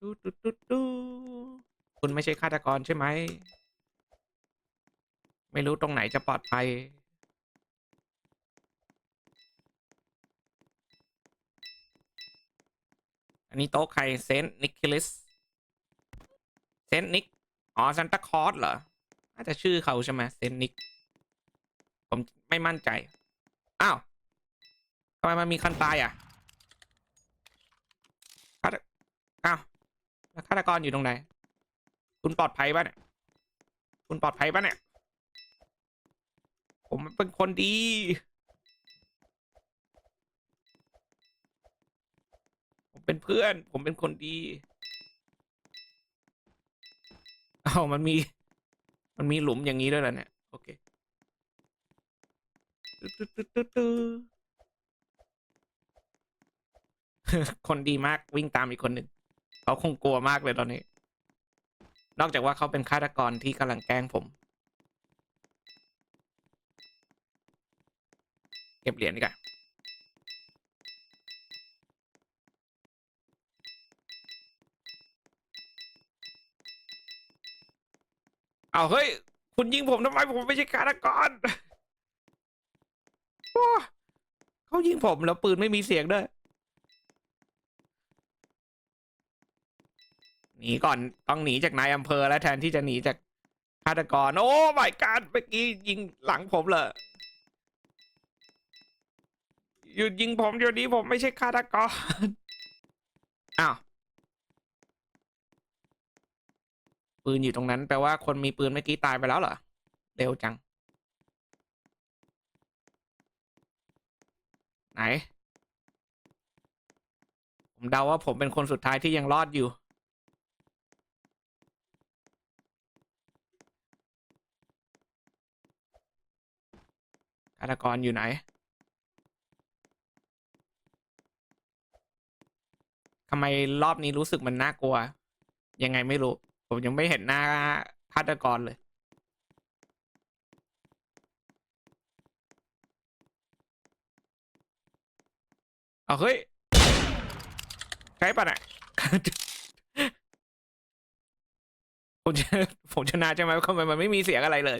ดูดูดูดูคุณไม่ใช่ฆาตกรใช่ไหม ไม่รู้ตรงไหนจะปลอดภัย อันนี้โต๊ะใครเซนต์นิคิลิส เซนต์นิก อ๋อซันตาคลอสเหรอ น่าจะชื่อเขาใช่ไหมเซนต์นิก ผมไม่มั่นใจ อ้าวทำไมมันมีคันตายอะฆาตอ้าวแล้ว ฆาตกรอยู่ตรงไหน คุณปลอดภัยปะเนี่ย คุณปลอดภัยปะเนี่ย ผมเป็นคนดี ผมเป็นเพื่อน ผมเป็นคนดี เอ้ามันมี มันมีหลุมอย่างนี้ด้วยเหรอเนี่ย โอเคคนดีมากวิ่งตามอีกคนหนึ่ง เขาคงกลัวมากเลยตอนนี้ นอกจากว่าเขาเป็นฆาตกรที่กำลังแกล้งผม เก็บเหรียญดีกว่าเอาเฮ้ย คุณยิงผมทำไมผมไม่ใช่ฆาตกรเขายิงผมแล้วปืนไม่มีเสียงด้วย หนีก่อนต้องหนีจากนายอำเภอแล้วแทนที่จะหนีจากฆาตกร โอ้ไม่การเมื่อกี้ยิงหลังผมเลยหยุดยิงผมเดี๋ยวนี้ผมไม่ใช่ฆาตกรอ้าวปืนอยู่ตรงนั้นแปลว่าคนมีปืนเมื่อกี้ตายไปแล้วเหรอเร็วจัง ไหน ผมเดาว่าผมเป็นคนสุดท้ายที่ยังรอดอยู่ ฆาตกรอยู่ไหน ทำไมรอบนี้รู้สึกมันน่ากลัว ยังไงไม่รู้ ผมยังไม่เห็นหน้าฆาตกรเลย เอาเฮ้ย ใช่ปะเนี่ยผมจะผมชนะใช่ไหมทำไมมันไม่มีเสียงอะไรเลย